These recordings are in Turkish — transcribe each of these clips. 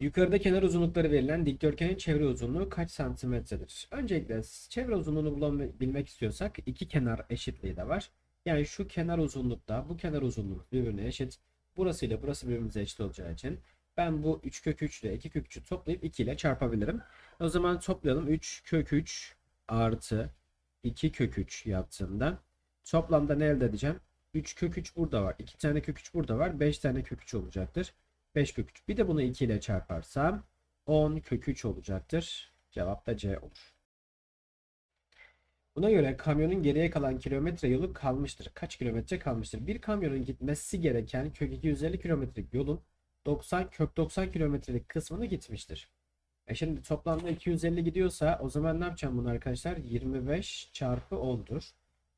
Yukarıda kenar uzunlukları verilen dikdörtgenin çevre uzunluğu kaç santimetredir? Öncelikle çevre uzunluğunu bulabilmek istiyorsak iki kenar eşitliği de var. Yani şu kenar uzunlukta bu kenar uzunluğu birbirine eşit. Burası ile burası birbirimize eşit olacağı için ben bu 3 kök 3 ile 2 kök 3'ü toplayıp 2 ile çarpabilirim. O zaman toplayalım 3 kök 3 artı 2 kök 3 yaptığımda toplamda ne elde edeceğim? 3 kök 3 burada var. 2 tane kök 3 burada var. 5 tane kök 3 olacaktır. 5 kök 3. Bir de bunu 2 ile çarparsam 10 kök 3 olacaktır. Cevap da C olur. Buna göre kamyonun geriye kalan kilometre yolu kalmıştır. Kaç kilometre kalmıştır? Bir kamyonun gitmesi gereken kök 250 kilometrelik yolun 90 kök 90 kilometrelik kısmını gitmiştir. E şimdi toplamda 250 gidiyorsa o zaman ne yapacağım bunu arkadaşlar? 25 çarpı 10'dur.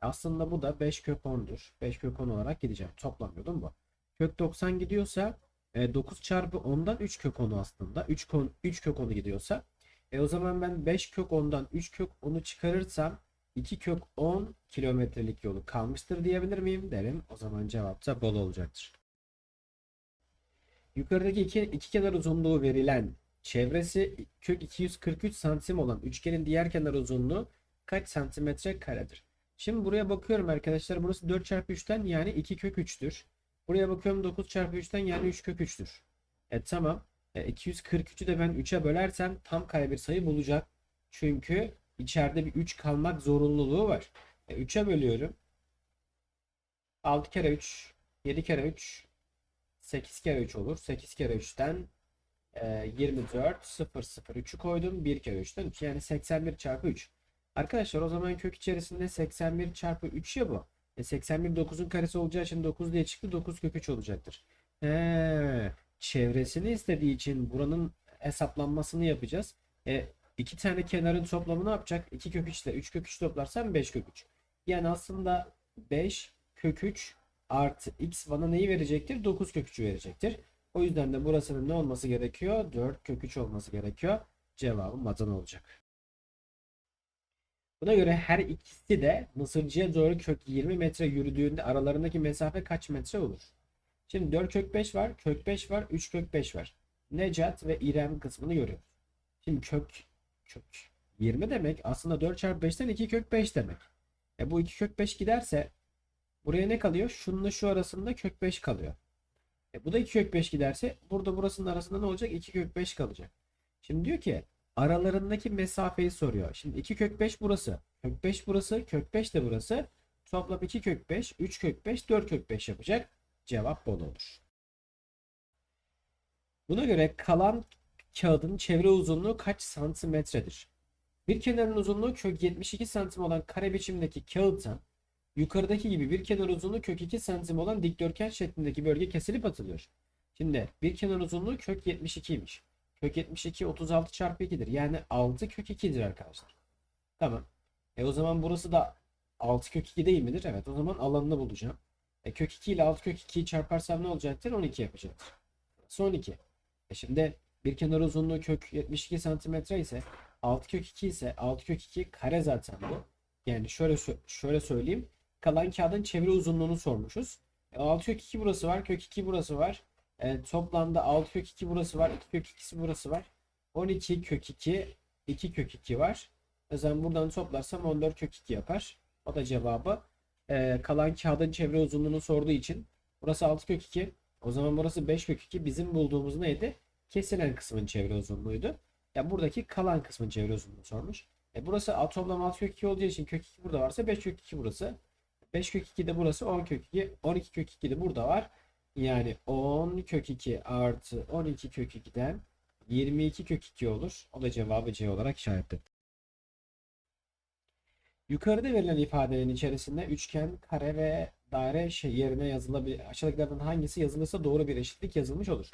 Aslında bu da 5 kök 10'dur. 5 kök 10 olarak gideceğim. Toplam yolum bu. Kök 90 gidiyorsa e, 9 çarpı 10'dan 3 kök 10'u aslında. 3, kon, 3 kök 10'u gidiyorsa. E o zaman ben 5 kök 10'dan 3 kök 10'u çıkarırsam 2 kök 10 kilometrelik yolu kalmıştır diyebilir miyim? Derim. O zaman cevap da bol olacaktır. Yukarıdaki iki, iki kenar uzunluğu verilen çevresi kök 243 santim olan üçgenin diğer kenar uzunluğu kaç santimetre karedir? Şimdi buraya bakıyorum arkadaşlar. Burası 4 çarpı 3'ten yani 2 kök 3'tür. Buraya bakıyorum 9 çarpı 3'ten yani 3 kök 3'tür. E tamam. E, 243'ü de ben 3'e bölersem tam kare bir sayı bulacak. Çünkü içeride bir 3 kalmak zorunluluğu var. E, 3'e bölüyorum. 6 kere 3, 7 kere 3, 8 kere 3 olur. 8 kere 3'ten e, 24, 0, 0, 3'ü koydum. 1 kere 3'ten 2 yani 81 çarpı 3. Arkadaşlar o zaman kök içerisinde 81 çarpı 3 ya bu. E 81 9'un karesi olacağı için 9 diye çıktı. 9 kök 3 olacaktır. He, çevresini istediği için buranın hesaplanmasını yapacağız. E, iki tane kenarın toplamı ne yapacak? 2 kök 3 ile 3 kök 3 toplarsam 5 kök 3. Yani aslında 5 kök 3 artı x bana neyi verecektir? 9 kök 3'ü verecektir. O yüzden de burasının ne olması gerekiyor? 4 kök 3 olması gerekiyor. Cevabım Adana olacak. Buna göre her ikisi de Mısırcı'ya doğru kök 20 metre yürüdüğünde aralarındaki mesafe kaç metre olur? Şimdi 4 kök 5 var, kök 5 var, 3 kök 5 var. Necat ve İrem kısmını görüyoruz. Şimdi kök kök 20 demek aslında 4 çarpı 5'ten 2 kök 5 demek. E bu 2 kök 5 giderse buraya ne kalıyor? Şununla şu arasında kök 5 kalıyor. E bu da 2 kök 5 giderse burada burasının arasında ne olacak? 2 kök 5 kalacak. Şimdi diyor ki aralarındaki mesafeyi soruyor. Şimdi 2 kök 5 burası. Kök 5 burası. Kök 5 de burası. Toplam 2 kök 5, 3 kök 5, 4 kök 5 yapacak. Cevap bol olur. Buna göre kalan kağıdın çevre uzunluğu kaç santimetredir? Bir kenarın uzunluğu kök 72 santim olan kare biçimdeki kağıttan yukarıdaki gibi bir kenar uzunluğu kök 2 santim olan dikdörtgen şeklindeki bölge kesilip atılıyor. Şimdi bir kenar uzunluğu kök 72'ymiş. Kök 72 36 çarpı 2'dir. Yani 6 kök 2'dir arkadaşlar. Tamam. E o zaman burası da 6 kök 2 değil midir? Evet o zaman alanını bulacağım. E kök 2 ile 6 kök 2'yi çarparsam ne olacaktır? 12 yapacaktır. Son 2. E şimdi bir kenar uzunluğu kök 72 santimetre ise 6 kök 2 ise 6 kök 2 kare zaten bu. Yani şöyle şöyle söyleyeyim. Kalan kağıdın çevre uzunluğunu sormuşuz. E, 6 kök 2 burası var. Kök 2 burası var. E, toplamda 6 kök 2 burası var. 2 kök 2'si burası var. 12 kök 2 2 kök 2 var. O zaman buradan toplarsam 14 kök 2 yapar. O da cevabı. E, kalan kağıdın çevre uzunluğunu sorduğu için burası 6 kök 2. O zaman burası 5 kök 2. Bizim bulduğumuz neydi? Kesilen kısmın çevre uzunluğuydu. Ya buradaki kalan kısmın çevre uzunluğunu sormuş. E burası toplam 6 kök 2 olduğu için kök 2 burada varsa 5 kök 2 burası. 5 kök 2 de burası 10 kök 2. 12 kök 2 de burada var. Yani 10 kök 2 artı 12 kök 2'den 22 kök 2 olur. O da cevabı C olarak işaretledim. Yukarıda verilen ifadelerin içerisinde üçgen, kare ve daire şey yerine yazılabilir. Aşağıdakilerden hangisi yazılırsa doğru bir eşitlik yazılmış olur.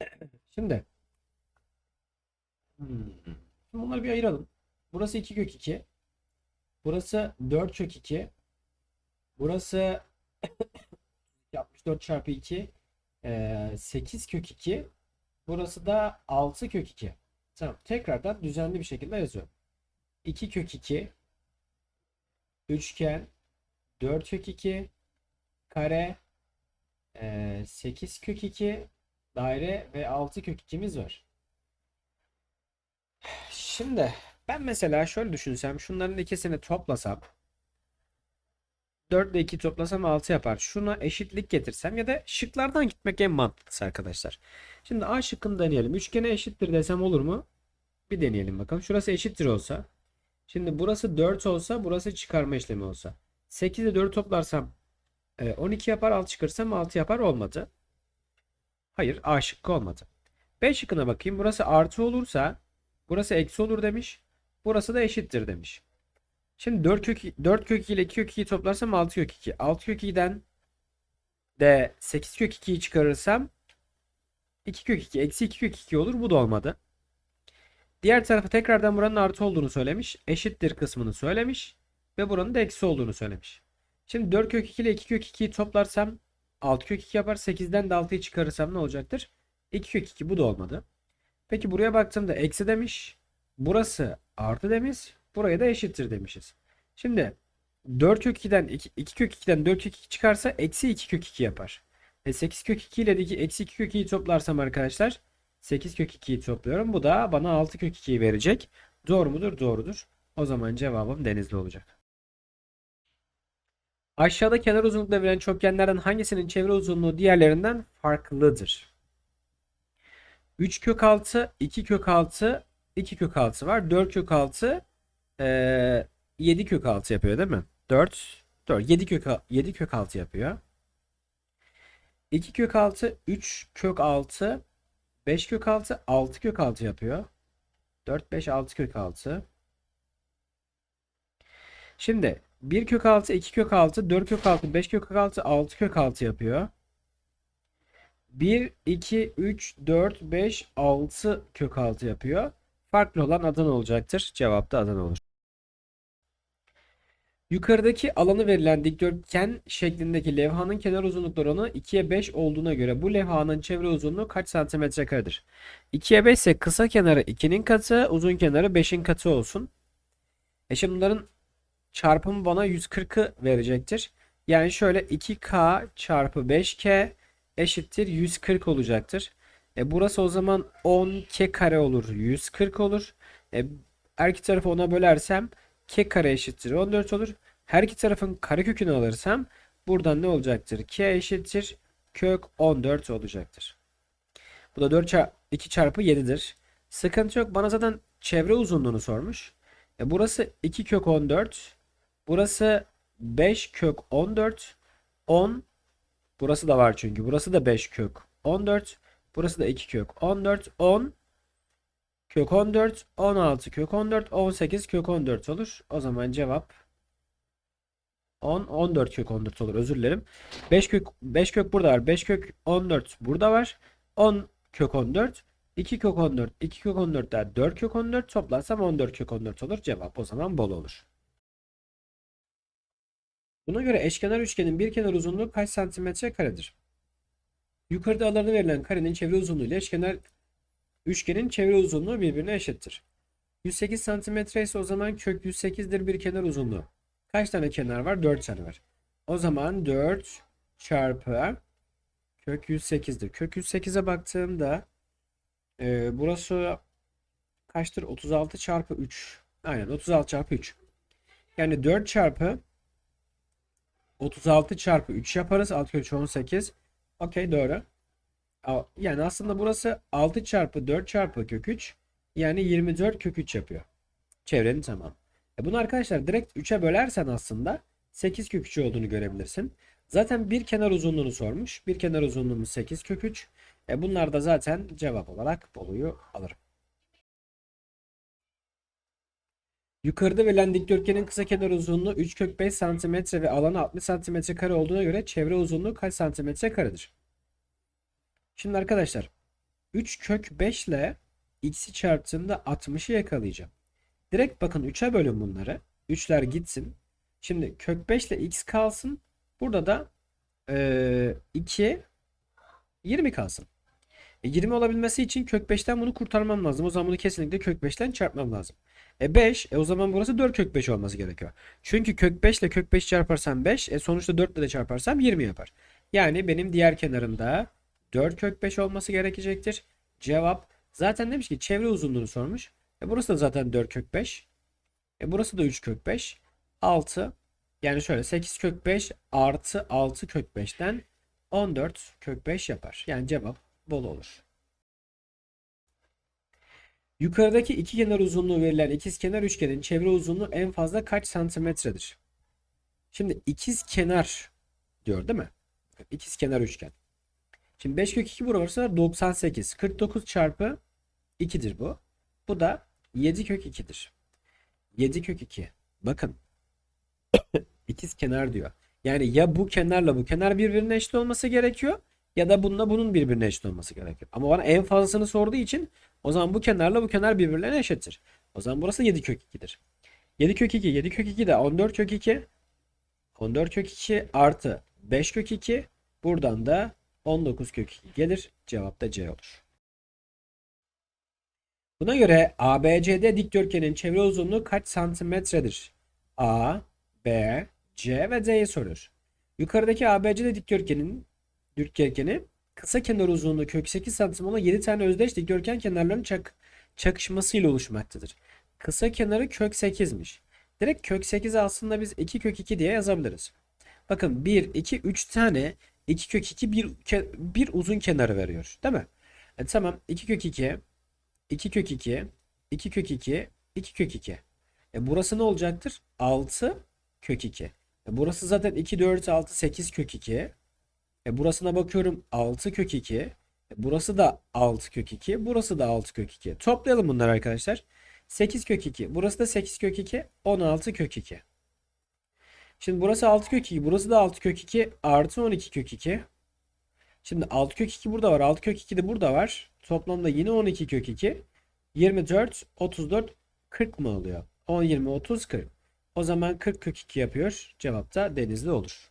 Şimdi hmm, bunları bir ayıralım. Burası 2 kök 2. Burası 4 kök 2. Burası 64 çarpı 2 eee, 8 kök 2 burası da 6 kök 2 tamam tekrardan düzenli bir şekilde yazıyorum. 2 kök 2 üçgen 4 kök 2 kare eee, 8 kök 2 daire ve 6 kök 2'miz var. Şimdi ben mesela şöyle düşünsem şunların ikisini toplasam 4 ile 2 toplasam 6 yapar. Şuna eşitlik getirsem ya da şıklardan gitmek en mantıklısı arkadaşlar. Şimdi A şıkkını deneyelim. Üçgene eşittir desem olur mu? Bir deneyelim bakalım. Şurası eşittir olsa. Şimdi burası 4 olsa burası çıkarma işlemi olsa. 8 ile 4 toplarsam e, 12 yapar 6 çıkarsam 6 yapar olmadı. Hayır A şıkkı olmadı. B şıkkına bakayım. Burası artı olursa burası eksi olur demiş. Burası da eşittir demiş. Şimdi 4 kök 4 kök 2 ile 2 kök 2'yi toplarsam 6 kök 2. 6 kök 2'den de 8 kök 2'yi çıkarırsam 2 kök 2 eksi 2 kök 2 olur. Bu da olmadı. Diğer tarafı tekrardan buranın artı olduğunu söylemiş. Eşittir kısmını söylemiş. Ve buranın da eksi olduğunu söylemiş. Şimdi 4 kök 2 ile 2 kök 2'yi toplarsam 6 kök 2 yapar. 8'den de 6'yı çıkarırsam ne olacaktır? 2 kök 2 bu da olmadı. Peki buraya baktığımda eksi demiş. Burası artı demiş. Buraya da eşittir demişiz. Şimdi 4 kök 2'den 2, 2 kök 2'den 4 kök 2 çıkarsa eksi 2 kök 2 yapar. E 8 kök 2 ile de eksi 2 kök 2'yi toplarsam arkadaşlar 8 kök 2'yi topluyorum. Bu da bana 6 kök 2'yi verecek. Doğru mudur? Doğrudur. O zaman cevabım denizli olacak. Aşağıda kenar uzunlukla verilen çokgenlerden hangisinin çevre uzunluğu diğerlerinden farklıdır? 3 kök 6, 2 kök 6, 2 kök 6 var. 4 kök 6, eee 7 kök 6 yapıyor değil mi? 4, 4, 7 kök 7 kök 6 yapıyor. 2 kök 6, 3 kök 6, 5 kök 6, 6 kök 6 yapıyor. 4, 5, 6 kök 6. Şimdi 1 kök 6, 2 kök 6, 4 kök 6, 5 kök 6, 6 kök 6 yapıyor. 1, 2, 3, 4, 5, 6 kök 6 yapıyor. Farklı olan Adana olacaktır. Cevap da Adana olur. Yukarıdaki alanı verilen dikdörtgen şeklindeki levhanın kenar uzunlukları oranı 2'ye 5 olduğuna göre bu levhanın çevre uzunluğu kaç santimetre karedir? 2'ye 5 ise kısa kenarı 2'nin katı, uzun kenarı 5'in katı olsun. E şimdi bunların çarpımı bana 140'ı verecektir. Yani şöyle 2K çarpı 5K eşittir 140 olacaktır. E burası o zaman 10K kare olur. 140 olur. E her iki tarafı 10'a bölersem K kare eşittir 14 olur. Her iki tarafın karekökünü alırsam buradan ne olacaktır? K eşittir kök 14 olacaktır. Bu da 4 çarpı 2 çarpı 7'dir. Sıkıntı yok. Bana zaten çevre uzunluğunu sormuş. E burası 2 kök 14. Burası 5 kök 14. 10. Burası da var çünkü. Burası da 5 kök 14. Burası da 2 kök 14. 10 kök 14. 16 kök 14. 18 kök 14 olur. O zaman cevap 10 14 kök 14 olur. Özür dilerim. 5 kök 5 kök burada var. 5 kök 14 burada var. 10 kök 14. 2 kök 14. 2 kök 14 daha 4 kök 14 toplarsam 14 kök 14 olur. Cevap o zaman bol olur. Buna göre eşkenar üçgenin bir kenar uzunluğu kaç santimetre karedir? Yukarıda alanı verilen karenin çevre uzunluğu ile eşkenar üçgenin çevre uzunluğu birbirine eşittir. 108 santimetre ise o zaman kök 108'dir bir kenar uzunluğu. Kaç tane kenar var? 4 tane var. O zaman 4 çarpı kök 108'dir. Kök 108'e baktığımda e, burası kaçtır? 36 çarpı 3. Aynen 36 çarpı 3. Yani 4 çarpı 36 çarpı 3 yaparız. 6 kök 3 18. Okey doğru. Yani aslında burası 6 çarpı 4 çarpı kök 3. Yani 24 kök 3 yapıyor. Çevrenin tamamı. E bunu arkadaşlar direkt 3'e bölersen aslında 8 kök 3 olduğunu görebilirsin. Zaten bir kenar uzunluğunu sormuş. Bir kenar uzunluğumuz 8 kök 3. E bunlar da zaten cevap olarak Bolu'yu alırım. Yukarıda verilen dikdörtgenin kısa kenar uzunluğu 3 kök 5 cm ve alanı 60 cm kare olduğuna göre çevre uzunluğu kaç santimetre karedir? Şimdi arkadaşlar 3 kök 5 ile x'i çarptığımda 60'ı yakalayacağım. Direkt bakın 3'e bölün bunları. 3'ler gitsin. Şimdi kök 5 ile x kalsın. Burada da eee 2 20 kalsın. E, 20 olabilmesi için kök 5'ten bunu kurtarmam lazım. O zaman bunu kesinlikle kök 5'ten çarpmam lazım. E 5. E o zaman burası 4 kök 5 olması gerekiyor. Çünkü kök 5 ile kök 5 çarparsam 5. E sonuçta 4 ile de çarparsam 20 yapar. Yani benim diğer kenarımda 4 kök 5 olması gerekecektir. Cevap zaten demiş ki çevre uzunluğunu sormuş. E burası da zaten 4 kök 5. E burası da 3 kök 5. 6 yani şöyle 8 kök 5 artı 6 kök 5'ten 14 kök 5 yapar. Yani cevap bol olur. Yukarıdaki iki kenar uzunluğu verilen ikizkenar üçgenin çevre uzunluğu en fazla kaç santimetredir? Şimdi ikiz kenar diyor değil mi? İkiz kenar üçgen. Şimdi 5 kök 2 burası 98. 49 çarpı 2'dir bu. Bu da 7 kök 2'dir. 7 kök 2. Bakın. ikiz kenar diyor. Yani ya bu kenarla bu kenar birbirine eşit olması gerekiyor ya da bununla bunun birbirine eşit olması gerekiyor. Ama bana en fazlasını sorduğu için o zaman bu kenarla bu kenar birbirlerine eşittir. O zaman burası 7 kök 2'dir. 7 kök 2, 7 kök 2 de 14 kök 2. 14 kök 2 artı 5 kök 2. Buradan da 19 kök 2 gelir. Cevap da C olur. Buna göre ABCD dikdörtgenin çevre uzunluğu kaç santimetredir? A, B, C ve D'yi soruyor. Yukarıdaki ABCD dikdörtgenin dikdörtgeni kısa kenar uzunluğu kök 8 santim olan 7 tane özdeş dikdörtgen kenarlarının çak, çakışmasıyla oluşmaktadır. Kısa kenarı kök 8'miş. Direkt kök 8'i aslında biz 2 kök 2 diye yazabiliriz. Bakın 1, 2, 3 tane 2 kök 2 bir, bir uzun kenarı veriyor. Değil mi? E, tamam 2 kök 2, 2 kök 2, 2 kök 2, 2 kök 2. E, burası ne olacaktır? 6 kök 2. E, burası zaten 2, 4, 6, 8 kök 2. E, burasına bakıyorum 6 kök 2. E, burası da 6 kök 2. Burası da 6 kök 2. Toplayalım bunları arkadaşlar. 8 kök 2. Burası da 8 kök 2. 16 kök 2. Şimdi burası 6 kök 2. Burası da 6 kök 2. Artı 12 kök 2. Şimdi 6 kök 2 burada var. 6 kök 2 de burada var. Toplamda yine 12 kök 2. 24, 34, 40 mı oluyor? 10, 20, 30, 40. O zaman 40 kök 2 yapıyor. Cevap da denizli olur.